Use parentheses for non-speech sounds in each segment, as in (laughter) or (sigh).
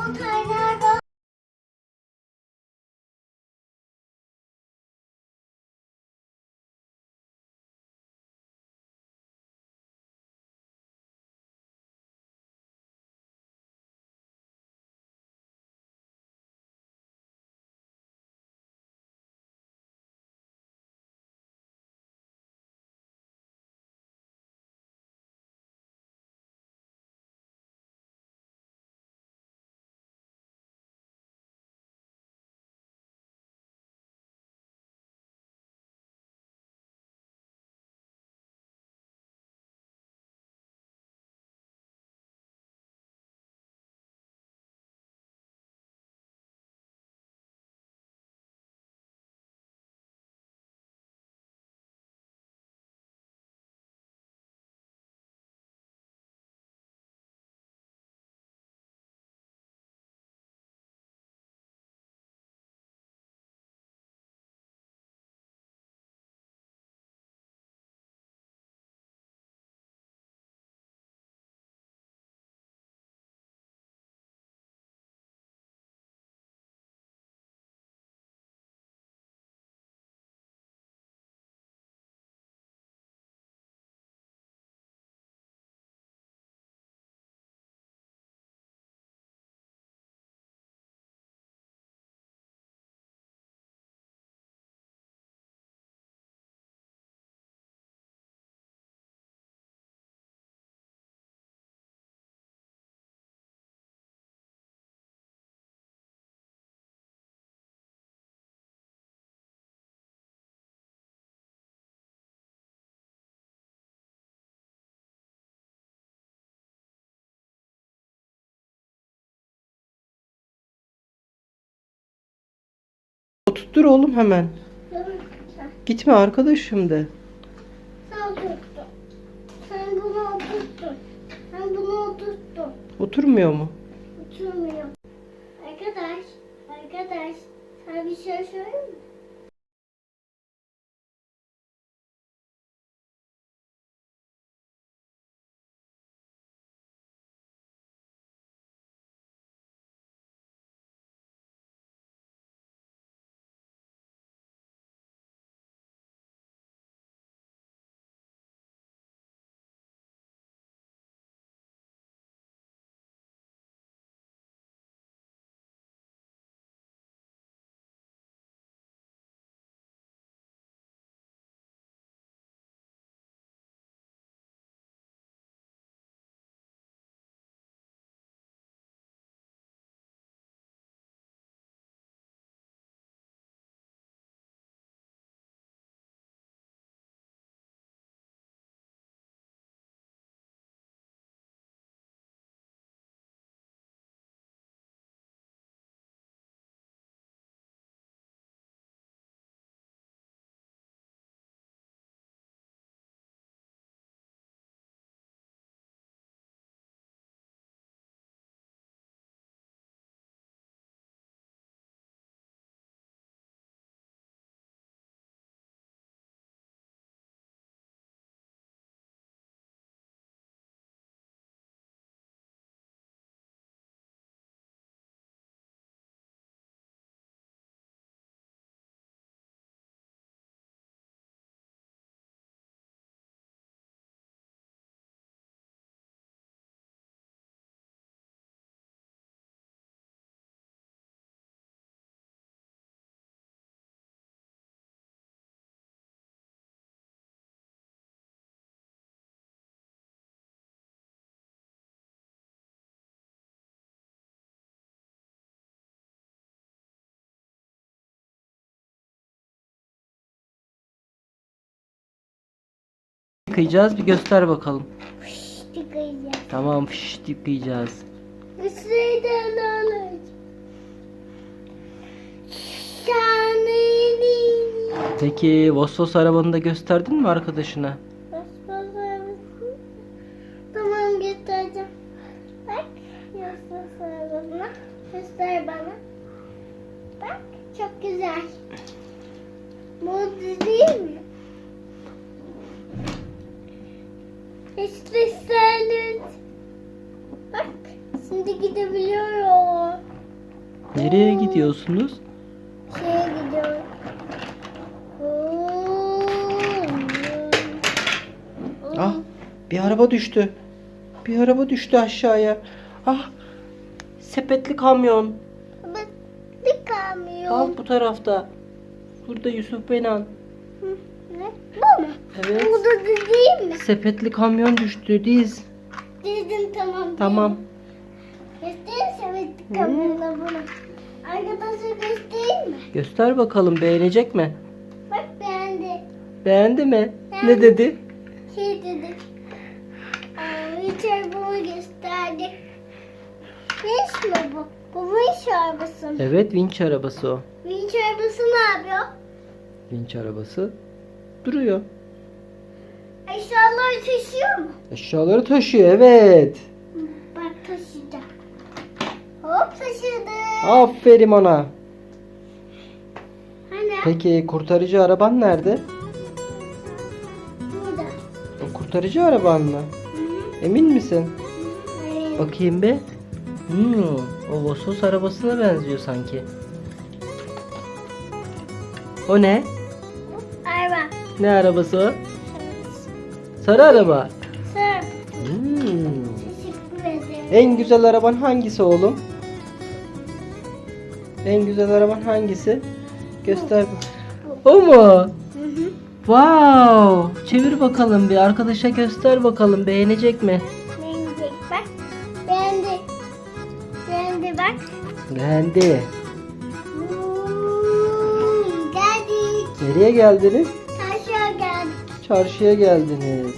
o tane Oturttur oğlum hemen. Sen, Gitme arkadaşım de. sen tuttun. Sen bunu oturttun. Sen bunu oturttun. Oturmuyor mu? Oturmuyor. Arkadaş, arkadaş. Sana bir şey söyleyeyim mi? Yıkayacağız bir göster bakalım. Çıkacağım. Tamam fişt yıkayacağız. Üstüden alır. Peki Vosvos arabanı da gösterdin mi arkadaşına? Nereye gidiyorsunuz? Şeye gidiyoruz. Ah bir araba düştü. Bir araba düştü aşağıya. Ah sepetli kamyon. Bir, kamyon. Al bu tarafta. Burada Yusuf Benan. Hı, Ne? Bu mu? Evet. Bu da değil mi? Sepetli kamyon düştü diz. Dedim tamam. Tamam. Göstereyim sevettik kamyonla bunu. Arkadaşlar göstereyim mi? Göster bakalım beğenecek mi? Bak beğendi. Beğendi mi? Ne Beğendi. dedi? Şey dedi. Aa, hiç arabamı gösterdi. Vinç mi bu? Bu vinç arabası mı? Evet vinç arabası o. Vinç arabası ne yapıyor? Vinç arabası duruyor. Eşyaları taşıyor mu? Eşyaları taşıyor evet. Hop taşıdı. Aferin ona. Hani Peki kurtarıcı araban nerede? burada. O kurtarıcı araban mı? Emin misin? Evet. Bakayım bir. Hmm, o Vosos arabasına benziyor sanki. O ne? Araba. Ne arabası o? Sarı araba. Sır. Hmm. En güzel araban hangisi oğlum? En güzel araban hangisi? Göster. O mu? Hı hı. Wow! Çevir bakalım bir arkadaşa göster bakalım beğenecek mi? Beğenecek bak. Beğendi. Beğendi bak. Beğendi. Hmm, geldik. Nereye geldiniz? Taşa geldik. Çarşıya geldiniz.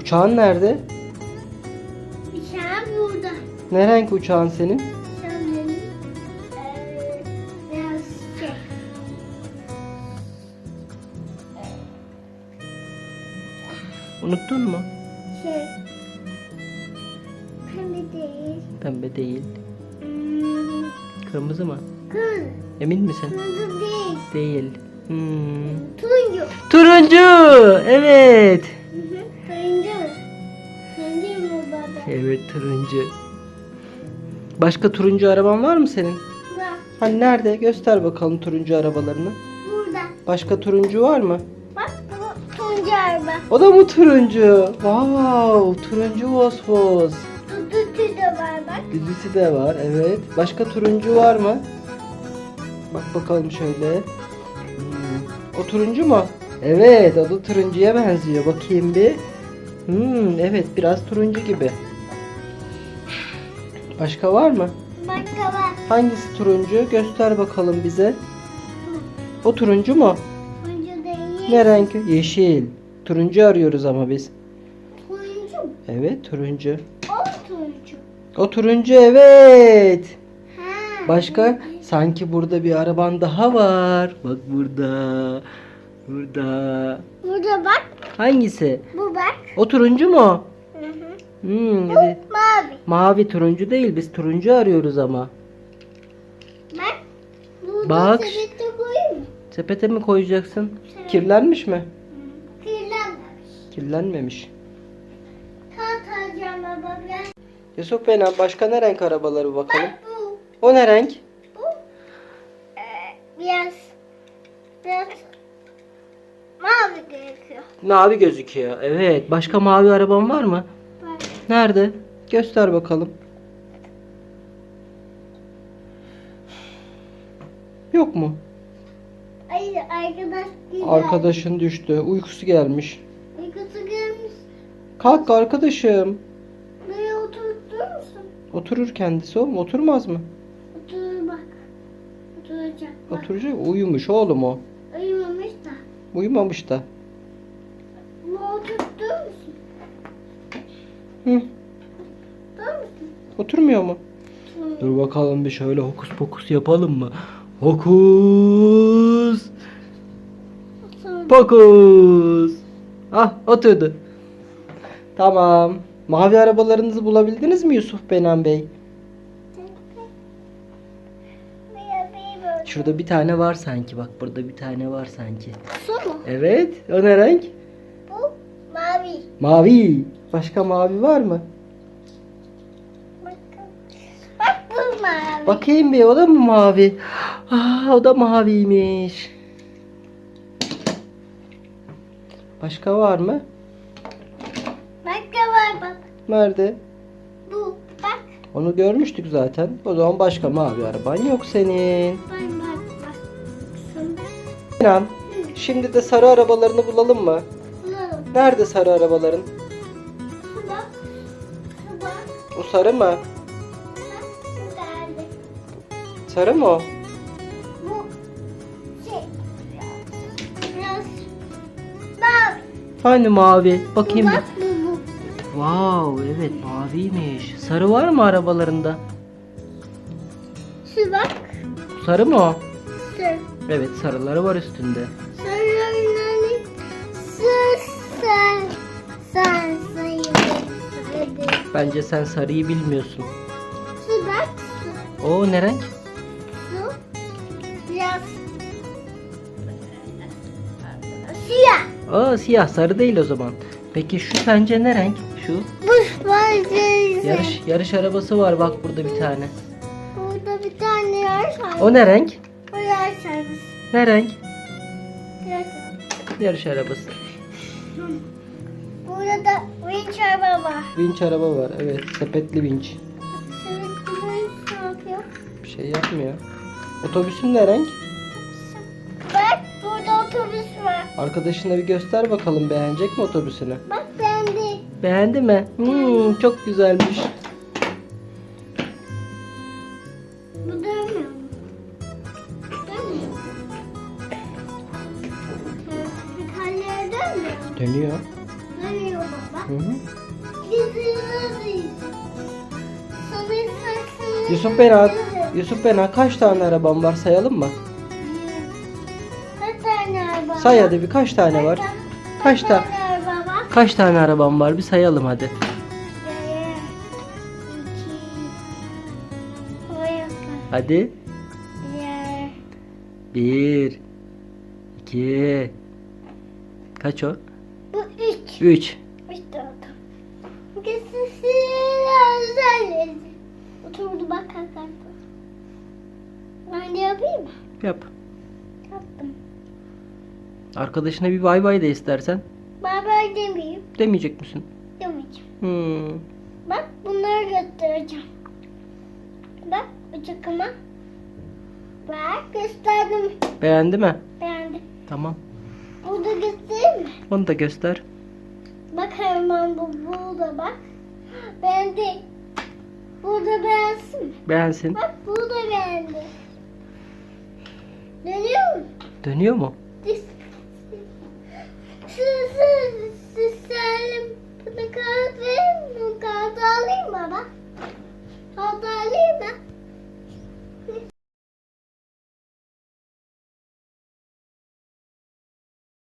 Uçağın nerede? Uçağım burada. Ne renk uçağın senin? Unuttun mu? Şey. Pembe değil. Pembe değil. Hmm, Kırmızı mı? kız. Emin misin? Kırmızı değil. Değil. Hmm. Turuncu. Turuncu! Evet. Hı hı. Turuncu mu? Turuncu mu baba? Evet turuncu. Başka turuncu araban var mı senin? Bak Hani nerede? Göster bakalım turuncu arabalarını. burada. Başka turuncu var mı? Turuncu araba. O da mı turuncu? Wow, turuncu Vosvos. Tututu da var bak. Dizisi de var, evet. Başka turuncu var mı? Bak bakalım şöyle. Hmm, O turuncu mu? Evet, o da turuncuya benziyor. Bakayım bir. Hmm, evet, biraz turuncu gibi. Başka var mı? Başka var. Hangisi turuncu? Göster bakalım bize. O turuncu mu? Ne renk? Yeşil. Turuncu arıyoruz ama biz. Turuncu mu? Evet, turuncu. O turuncu. O turuncu evet. Ha. Başka? Sanki burada bir araban daha var. Bak burada. Burada. Burada bak. Hangisi? Bu bak. O turuncu mu? Hı hı. Hmm, Bu evet. mavi. Mavi turuncu değil. Biz turuncu arıyoruz ama. Bak. Burada Bak. sepette koyayım mı? Sepete mi koyacaksın? Kirlenmiş mi? Kirlenmemiş. Kirlenmemiş. Kağıt alacağım baba gel. Yusuf Benan başka ne renk arabaları bakalım? Bak bu. O ne renk? Bu. Ee, biraz. Biraz. Mavi gerekiyor. Mavi gözüküyor. Evet. Başka mavi araban var mı? Bak. Nerede? Göster bakalım. Yok mu? Arkadaşın düştü. Uykusu gelmiş. Uykusu gelmiş. Kalk arkadaşım. Buraya oturtur musun? Oturur kendisi oğlum. Oturmaz mı? Otur bak. Oturacak bak. Oturacak. Uyumuş oğlum o. Uyumamış da. Uyumamış da. Oturtur musun? Hı. Oturtur musun? Oturmuyor mu? Dur bakalım bir şöyle hokus pokus yapalım mı? Hokus. Pokus. Ah oturdu. Tamam. Mavi arabalarınızı bulabildiniz mi Yusuf Benan Bey? Şurada bir tane var sanki. Bak burada bir tane var sanki. Su mu? Evet. O ne renk? Bu mavi. Mavi. Başka mavi var mı? Bak bu mavi. Bakayım bir o da mı mavi? Aa, (gasps) o da maviymiş. Başka var mı? Başka var bak. Nerede? Bu. Bak. Onu görmüştük zaten. O zaman başka mavi araban yok senin. Bak bak bak. Şunu İnan. Şimdi de sarı arabalarını bulalım mı? bulalım. Nerede sarı arabaların? Şu bak. Şu bak. O sarı mı? Bak. Bu geldi. Sarı mı o? Hani mavi? Bakayım bak bir. bu bu. Wow, evet maviymiş. Sarı var mı arabalarında? Şu bak. Sarı mı o? Sır. Evet sarıları var üstünde. Sarılarını sır sen. Sen sayılır. Hadi. Bence sen sarıyı bilmiyorsun. Su bak. Su. O ne renk? Aa siyah sarı değil o zaman. Peki şu sence ne renk? Şu Bu var. yarış yarış arabası var bak burada bir tane. Burada bir tane yer var. O ne renk? O yer servis. Ne renk? Biraz. Yarış arabası. Burada da winch araba var. Vinç araba var. Evet sepetli vinç. Şimdi winch ne yapıyor? Bir şey yapmıyor. Otobüsün ne renk? Arkadaşına bir göster bakalım beğenecek mi otobüsünü? Bak beğendi. Beğendi mi? Hmm, çok güzelmiş. Bu dönmüyor? Dönmüyor. Tekerleğe dönmüyor? Dönüyor. Dönüyor baba. Hı hı. Yusuf Bena, Yusuf Bena kaç tane araban var sayalım mı? Say hadi bir kaç tane var? Kaç Kaç ta- tane? Kaç tane araban var bir sayalım hadi. Hadi. Bir, iki, kaç o? Bu üç. Üç. Üç oldu. Oturdu bak kalkardı. Ben de yapayım mı? Yap. Yaptım. Arkadaşına bir bay bay de istersen. Bay bay demeyeyim. Demeyecek misin? Demeyeceğim. Hmm. Bak bunları göstereceğim. Bak uçakıma. Bak gösterdim. Beğendi mi? Beğendim. Tamam. Burada göstereyim mi? Onu da göster. Bak hemen bu burada bak. Beğendi. Burada beğensin mi? Beğensin. Bak burada beğendi. Dönüyor mu? Dönüyor mu? Siz Selim bana kağıt verir misin? Kağıt alayım baba. Kağıt alayım mı?